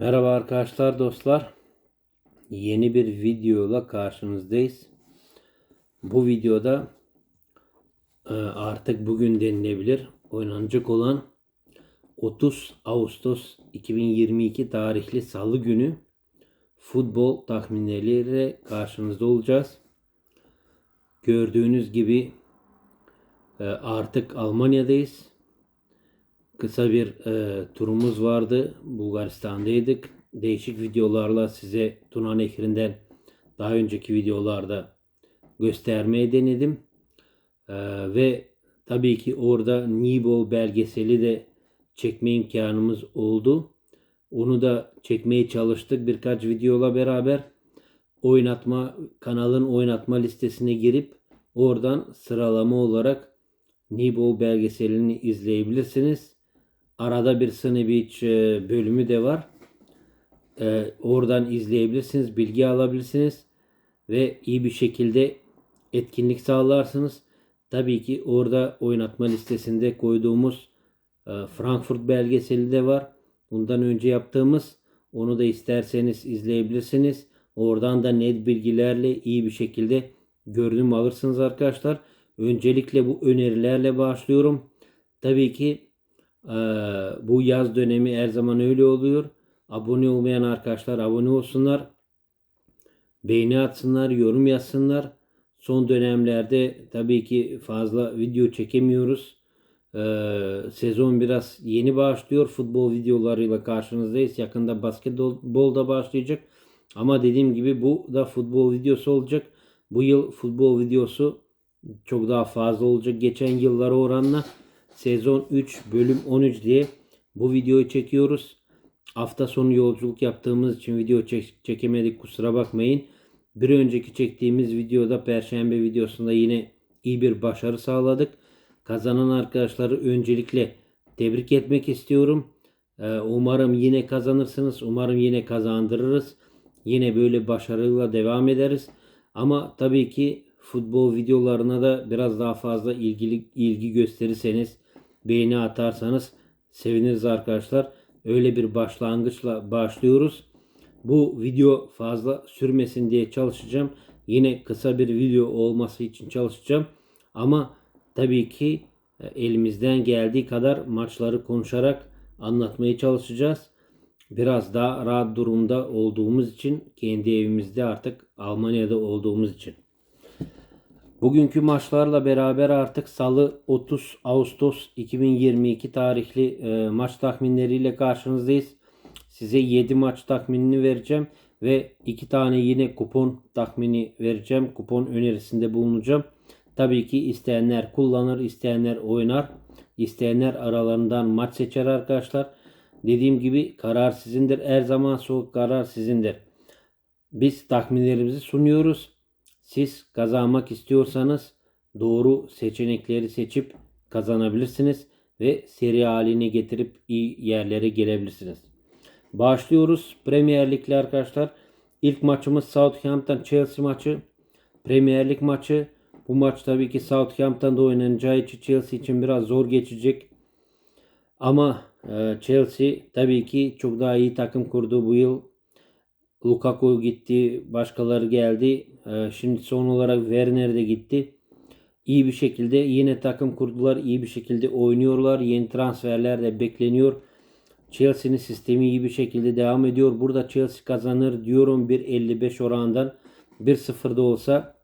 Merhaba arkadaşlar dostlar. Yeni bir videoyla karşınızdayız. Bu videoda e, artık bugün denilebilir oynanacak olan 30 Ağustos 2022 tarihli Salı günü futbol tahminleriyle karşınızda olacağız. Gördüğünüz gibi e, artık Almanya'dayız. Kısa bir e, turumuz vardı. Bulgaristan'daydık. Değişik videolarla size Tuna Nehri'nden daha önceki videolarda göstermeye denedim. E, ve tabii ki orada Nibo belgeseli de çekme imkanımız oldu. Onu da çekmeye çalıştık birkaç videola beraber. Oynatma kanalın oynatma listesine girip oradan sıralama olarak Nibo belgeselini izleyebilirsiniz. Arada bir Snebiç e, bölümü de var. E, oradan izleyebilirsiniz, bilgi alabilirsiniz ve iyi bir şekilde etkinlik sağlarsınız. Tabii ki orada oynatma listesinde koyduğumuz e, Frankfurt belgeseli de var. Bundan önce yaptığımız onu da isterseniz izleyebilirsiniz. Oradan da net bilgilerle iyi bir şekilde görünüm alırsınız arkadaşlar. Öncelikle bu önerilerle başlıyorum. Tabii ki bu yaz dönemi her zaman öyle oluyor. Abone olmayan arkadaşlar abone olsunlar. Beğeni atsınlar, yorum yazsınlar. Son dönemlerde tabii ki fazla video çekemiyoruz. Ee, sezon biraz yeni başlıyor. Futbol videolarıyla karşınızdayız. Yakında basketbol da başlayacak. Ama dediğim gibi bu da futbol videosu olacak. Bu yıl futbol videosu çok daha fazla olacak geçen yıllara oranla sezon 3 bölüm 13 diye bu videoyu çekiyoruz. Hafta sonu yolculuk yaptığımız için video çek çekemedik kusura bakmayın. Bir önceki çektiğimiz videoda perşembe videosunda yine iyi bir başarı sağladık. Kazanan arkadaşları öncelikle tebrik etmek istiyorum. Ee, umarım yine kazanırsınız. Umarım yine kazandırırız. Yine böyle başarıyla devam ederiz. Ama tabii ki futbol videolarına da biraz daha fazla ilgili ilgi gösterirseniz beğeni atarsanız seviniriz arkadaşlar. Öyle bir başlangıçla başlıyoruz. Bu video fazla sürmesin diye çalışacağım. Yine kısa bir video olması için çalışacağım. Ama tabii ki e, elimizden geldiği kadar maçları konuşarak anlatmaya çalışacağız. Biraz daha rahat durumda olduğumuz için kendi evimizde artık Almanya'da olduğumuz için. Bugünkü maçlarla beraber artık Salı 30 Ağustos 2022 tarihli e, maç tahminleriyle karşınızdayız. Size 7 maç tahminini vereceğim ve 2 tane yine kupon tahmini vereceğim. Kupon önerisinde bulunacağım. Tabii ki isteyenler kullanır, isteyenler oynar. isteyenler aralarından maç seçer arkadaşlar. Dediğim gibi karar sizindir. Her zaman soğuk karar sizindir. Biz tahminlerimizi sunuyoruz. Siz kazanmak istiyorsanız doğru seçenekleri seçip kazanabilirsiniz ve seri haline getirip iyi yerlere gelebilirsiniz. Başlıyoruz Premier Lig'le arkadaşlar. İlk maçımız Southampton Chelsea maçı. Premier Lig maçı. Bu maç tabii ki Southampton'da oynanacağı için Chelsea için biraz zor geçecek. Ama e, Chelsea tabii ki çok daha iyi takım kurdu bu yıl. Lukaku gitti, başkaları geldi. Ee, şimdi son olarak Werner de gitti. İyi bir şekilde yine takım kurdular. iyi bir şekilde oynuyorlar. Yeni transferler de bekleniyor. Chelsea'nin sistemi iyi bir şekilde devam ediyor. Burada Chelsea kazanır diyorum 1.55 oranından. 1-0 da olsa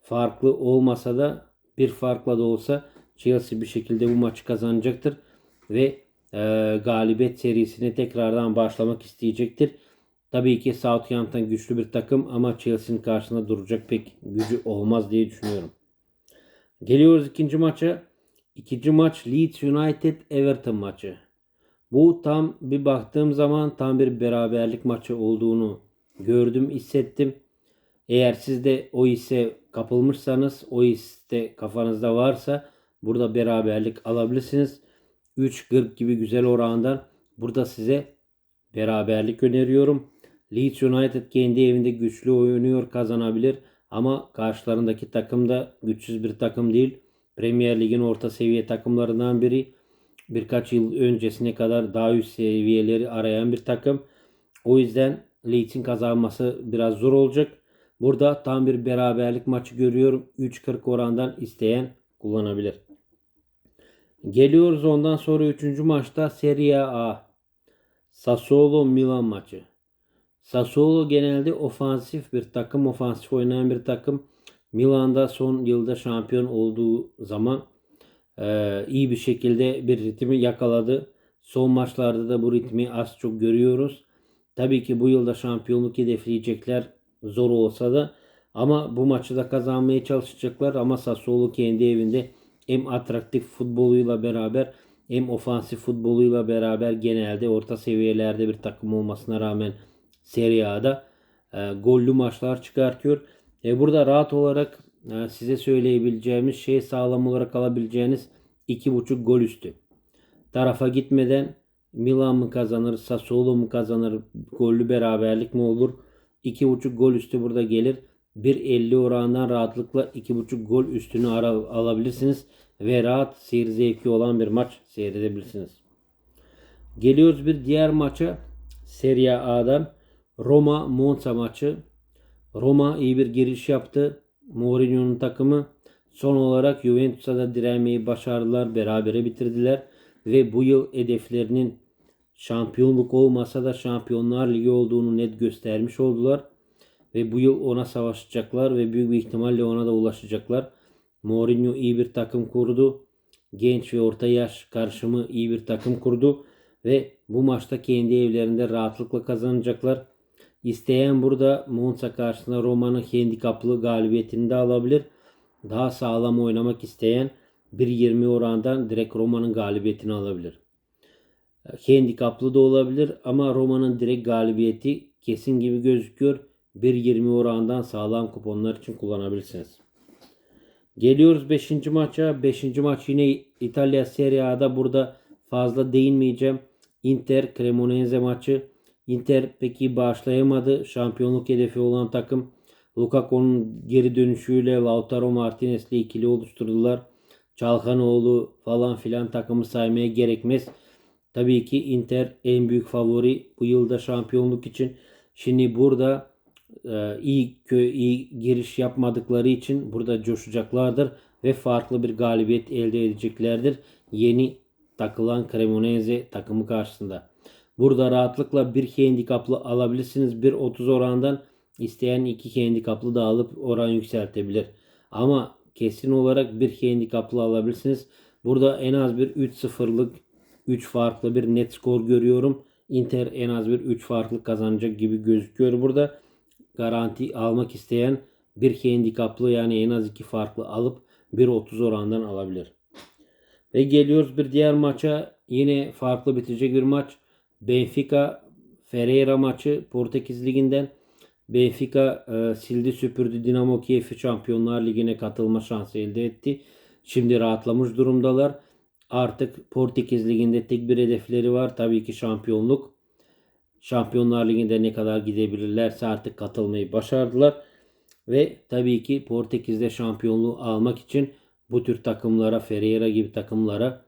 farklı olmasa da bir farkla da olsa Chelsea bir şekilde bu maçı kazanacaktır. Ve e, galibiyet serisine tekrardan başlamak isteyecektir. Tabii ki Southampton güçlü bir takım ama Chelsea'nin karşısında duracak pek gücü olmaz diye düşünüyorum. Geliyoruz ikinci maça. İkinci maç Leeds United Everton maçı. Bu tam bir baktığım zaman tam bir beraberlik maçı olduğunu gördüm, hissettim. Eğer siz de o hisse kapılmışsanız, o hisse kafanızda varsa burada beraberlik alabilirsiniz. 3.40 gibi güzel orandan burada size beraberlik öneriyorum. Leeds United kendi evinde güçlü oynuyor kazanabilir ama karşılarındaki takım da güçsüz bir takım değil. Premier Lig'in orta seviye takımlarından biri. Birkaç yıl öncesine kadar daha üst seviyeleri arayan bir takım. O yüzden Leeds'in kazanması biraz zor olacak. Burada tam bir beraberlik maçı görüyorum. 3.40 orandan isteyen kullanabilir. Geliyoruz ondan sonra 3. maçta Serie A. Sassuolo Milan maçı. Sassuolo genelde ofansif bir takım, ofansif oynayan bir takım. Milan'da son yılda şampiyon olduğu zaman e, iyi bir şekilde bir ritmi yakaladı. Son maçlarda da bu ritmi az çok görüyoruz. Tabii ki bu yılda şampiyonluk hedefleyecekler zor olsa da ama bu maçı da kazanmaya çalışacaklar ama Sassuolo kendi evinde hem atraktif futboluyla beraber hem ofansif futboluyla beraber genelde orta seviyelerde bir takım olmasına rağmen Serie A'da e, gollü maçlar çıkartıyor. E, burada rahat olarak e, size söyleyebileceğimiz şey sağlam olarak alabileceğiniz 2.5 gol üstü. Tarafa gitmeden Milan mı kazanır, Sassuolo mu kazanır, gollü beraberlik mi olur? 2.5 gol üstü burada gelir. 1.50 oranından rahatlıkla 2.5 gol üstünü ara, alabilirsiniz ve rahat seyir zevki olan bir maç seyredebilirsiniz. Geliyoruz bir diğer maça Serie A'dan Roma Monza maçı. Roma iyi bir giriş yaptı. Mourinho'nun takımı son olarak Juventus'a da direnmeyi başardılar. Berabere bitirdiler ve bu yıl hedeflerinin şampiyonluk olmasa da Şampiyonlar Ligi olduğunu net göstermiş oldular. Ve bu yıl ona savaşacaklar ve büyük bir ihtimalle ona da ulaşacaklar. Mourinho iyi bir takım kurdu. Genç ve orta yaş karışımı iyi bir takım kurdu. Ve bu maçta kendi evlerinde rahatlıkla kazanacaklar. İsteyen burada Monza karşısında Roma'nın handikaplı galibiyetini de alabilir. Daha sağlam oynamak isteyen 1.20 orandan direkt Roma'nın galibiyetini alabilir. Handikaplı da olabilir ama Roma'nın direkt galibiyeti kesin gibi gözüküyor. 1.20 orandan sağlam kuponlar için kullanabilirsiniz. Geliyoruz 5. maça. 5. maç yine İtalya Serie A'da burada fazla değinmeyeceğim. Inter Cremonese maçı. Inter peki bağışlayamadı. Şampiyonluk hedefi olan takım Lukaku'nun geri dönüşüyle Lautaro Martinez'le ikili oluşturdular. Çalhanoğlu falan filan takımı saymaya gerekmez. Tabii ki Inter en büyük favori bu yılda şampiyonluk için. Şimdi burada e, iyi iyi giriş yapmadıkları için burada coşacaklardır ve farklı bir galibiyet elde edeceklerdir. Yeni takılan Cremonese takımı karşısında. Burada rahatlıkla bir handikaplı alabilirsiniz. 1.30 orandan isteyen iki handikaplı da alıp oran yükseltebilir. Ama kesin olarak bir handikaplı alabilirsiniz. Burada en az bir 3-0'lık 3 farklı bir net skor görüyorum. Inter en az bir 3 farklı kazanacak gibi gözüküyor burada. Garanti almak isteyen bir handikaplı yani en az 2 farklı alıp 1.30 orandan alabilir. Ve geliyoruz bir diğer maça. Yine farklı bitecek bir maç. Benfica Ferreira maçı Portekiz Ligi'nden. Benfica e, sildi süpürdü Dinamo Kiev'i Şampiyonlar Ligi'ne katılma şansı elde etti. Şimdi rahatlamış durumdalar. Artık Portekiz Ligi'nde tek bir hedefleri var. Tabii ki şampiyonluk. Şampiyonlar Ligi'nde ne kadar gidebilirlerse artık katılmayı başardılar. Ve tabii ki Portekiz'de şampiyonluğu almak için bu tür takımlara, Ferreira gibi takımlara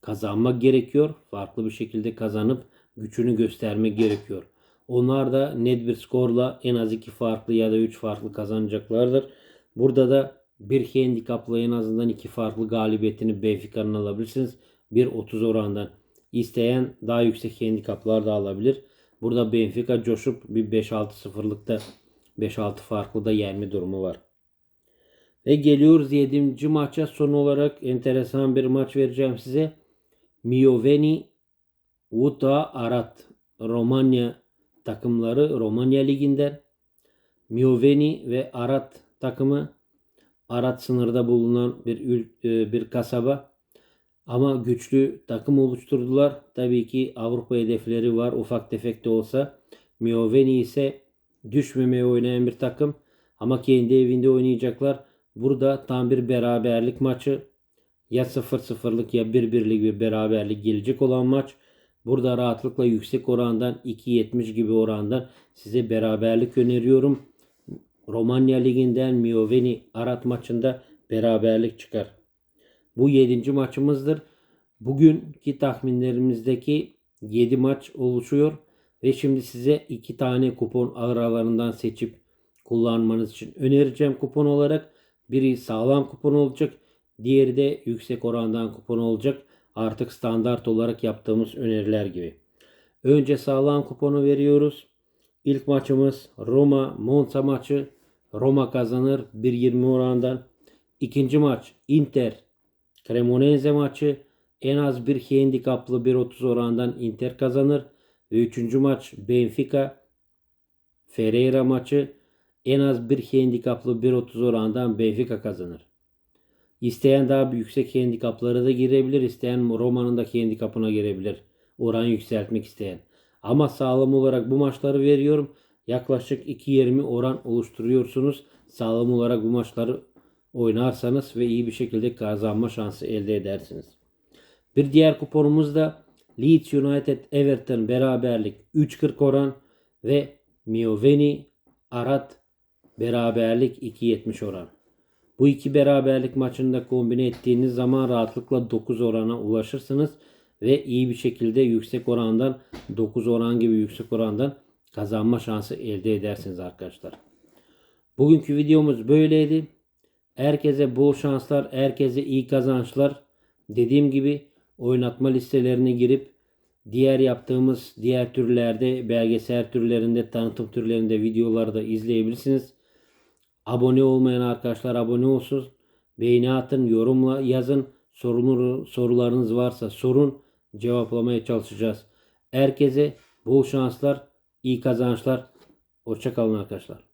kazanmak gerekiyor. Farklı bir şekilde kazanıp gücünü göstermek gerekiyor. Onlar da net bir skorla en az iki farklı ya da üç farklı kazanacaklardır. Burada da bir handikapla en azından iki farklı galibiyetini Benfica'nın alabilirsiniz. 1.30 orandan. İsteyen daha yüksek handikaplar da alabilir. Burada Benfica coşup bir 5-6-0'lıkta 5-6 farklı da yenme durumu var. Ve geliyoruz 7. maça. Son olarak enteresan bir maç vereceğim size. Mioveni Uta Arat Romanya takımları Romanya Ligi'nden Mioveni ve Arat takımı Arat sınırda bulunan bir e, bir kasaba ama güçlü takım oluşturdular. Tabii ki Avrupa hedefleri var ufak tefek de olsa. Mioveni ise düşmemeye oynayan bir takım ama kendi evinde oynayacaklar. Burada tam bir beraberlik maçı. Ya 0-0'lık ya 1-1'lik bir beraberlik gelecek olan maç. Burada rahatlıkla yüksek orandan 2.70 gibi orandan size beraberlik öneriyorum. Romanya Ligi'nden Mioveni Arat maçında beraberlik çıkar. Bu 7. maçımızdır. Bugünkü tahminlerimizdeki 7 maç oluşuyor Ve şimdi size iki tane kupon aralarından seçip kullanmanız için önereceğim kupon olarak. Biri sağlam kupon olacak. Diğeri de yüksek orandan kupon olacak. Artık standart olarak yaptığımız öneriler gibi. Önce sağlam kuponu veriyoruz. İlk maçımız Roma Monza maçı. Roma kazanır 1.20 orandan. İkinci maç Inter Cremonese maçı. En az bir handikaplı 1.30 orandan Inter kazanır. Ve üçüncü maç Benfica Ferreira maçı. En az bir handikaplı 1.30 orandan Benfica kazanır. İsteyen daha yüksek handikaplara da girebilir. İsteyen Roma'nın da handikapına girebilir. Oran yükseltmek isteyen. Ama sağlam olarak bu maçları veriyorum. Yaklaşık 2.20 oran oluşturuyorsunuz. Sağlam olarak bu maçları oynarsanız ve iyi bir şekilde kazanma şansı elde edersiniz. Bir diğer kuponumuz da Leeds United Everton beraberlik 3.40 oran ve Mioveni Arat beraberlik 2.70 oran. Bu iki beraberlik maçında kombine ettiğiniz zaman rahatlıkla 9 orana ulaşırsınız ve iyi bir şekilde yüksek orandan 9 oran gibi yüksek orandan kazanma şansı elde edersiniz arkadaşlar. Bugünkü videomuz böyleydi. Herkese bol şanslar, herkese iyi kazançlar. Dediğim gibi oynatma listelerine girip diğer yaptığımız diğer türlerde belgesel türlerinde tanıtım türlerinde videoları da izleyebilirsiniz. Abone olmayan arkadaşlar abone olsun. Beğeni atın, yorumla yazın. Sorunur, sorularınız varsa sorun. Cevaplamaya çalışacağız. Herkese bol şanslar, iyi kazançlar. Hoşçakalın arkadaşlar.